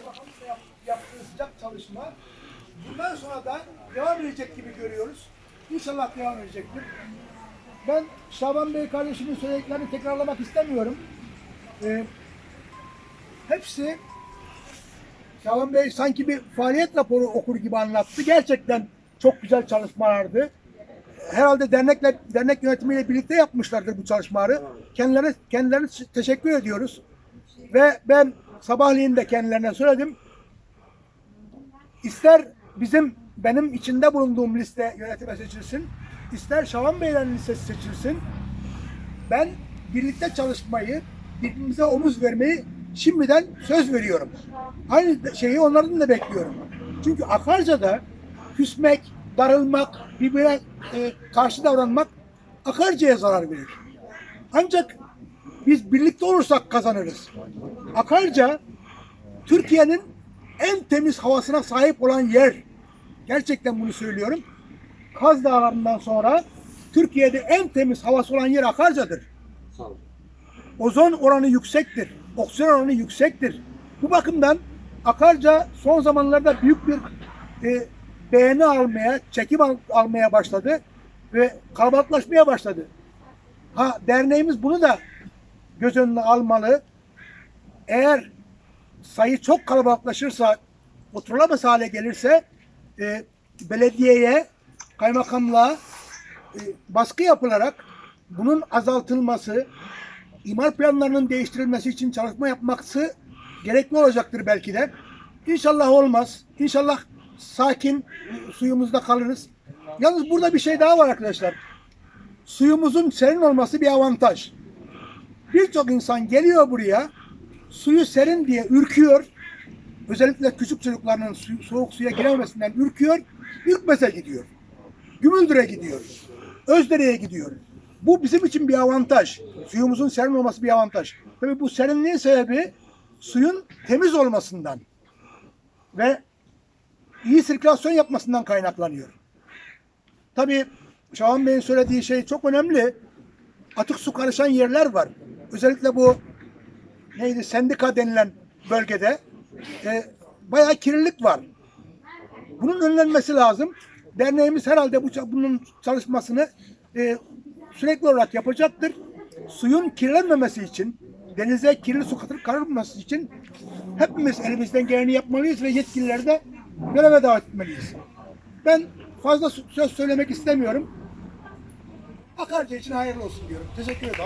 kaymakamlıkla yap, yaptığı sıcak çalışma bundan sonra da devam edecek gibi görüyoruz. İnşallah devam edecektir. Ben Şaban Bey kardeşimin söylediklerini tekrarlamak istemiyorum. Ee, hepsi Şaban Bey sanki bir faaliyet raporu okur gibi anlattı. Gerçekten çok güzel çalışmalardı. Herhalde dernekle dernek yönetimiyle birlikte yapmışlardır bu çalışmaları. Kendilerine kendilerine teşekkür ediyoruz. Ve ben sabahleyin de kendilerine söyledim. İster bizim benim içinde bulunduğum liste yönetime seçilsin, ister Şaban Beylerin listesi seçilsin. Ben birlikte çalışmayı, birbirimize omuz vermeyi şimdiden söz veriyorum. Aynı şeyi onlardan da bekliyorum. Çünkü Akarca'da küsmek, darılmak, birbirine e, karşı davranmak Akarca'ya zarar verir. Ancak biz birlikte olursak kazanırız. Akarca Türkiye'nin en temiz havasına sahip olan yer. Gerçekten bunu söylüyorum. Kaz Dağları'ndan sonra Türkiye'de en temiz havası olan yer Akarca'dır. Ozon oranı yüksektir. Oksijen oranı yüksektir. Bu bakımdan Akarca son zamanlarda büyük bir e, beğeni almaya, çekim al- almaya başladı ve kalabalıklaşmaya başladı. Ha derneğimiz bunu da göz önüne almalı. Eğer sayı çok kalabalıklaşırsa, oturulamaz hale gelirse e, belediyeye, kaymakamlığa e, baskı yapılarak bunun azaltılması, imar planlarının değiştirilmesi için çalışma yapması gerekli olacaktır belki de. İnşallah olmaz. İnşallah sakin suyumuzda kalırız. Yalnız burada bir şey daha var arkadaşlar. Suyumuzun serin olması bir avantaj. Birçok insan geliyor buraya, suyu serin diye ürküyor. Özellikle küçük çocukların su- soğuk suya girememesinden ürküyor. Ürkmese gidiyor. Gümüldür'e gidiyor. Özdere'ye gidiyor. Bu bizim için bir avantaj. Suyumuzun serin olması bir avantaj. Tabii bu serinliğin sebebi suyun temiz olmasından ve iyi sirkülasyon yapmasından kaynaklanıyor. Tabii Şahan Bey'in söylediği şey çok önemli. Atık su karışan yerler var. Özellikle bu neydi sendika denilen bölgede e, bayağı kirlilik var. Bunun önlenmesi lazım. Derneğimiz herhalde bu bunun çalışmasını e, sürekli olarak yapacaktır. Suyun kirlenmemesi için, denize kirli su karılmaması için hepimiz elimizden geleni yapmalıyız ve yetkilileri de göreve davet etmeliyiz. Ben fazla söz söylemek istemiyorum. Akarca için hayırlı olsun diyorum. Teşekkür ederim.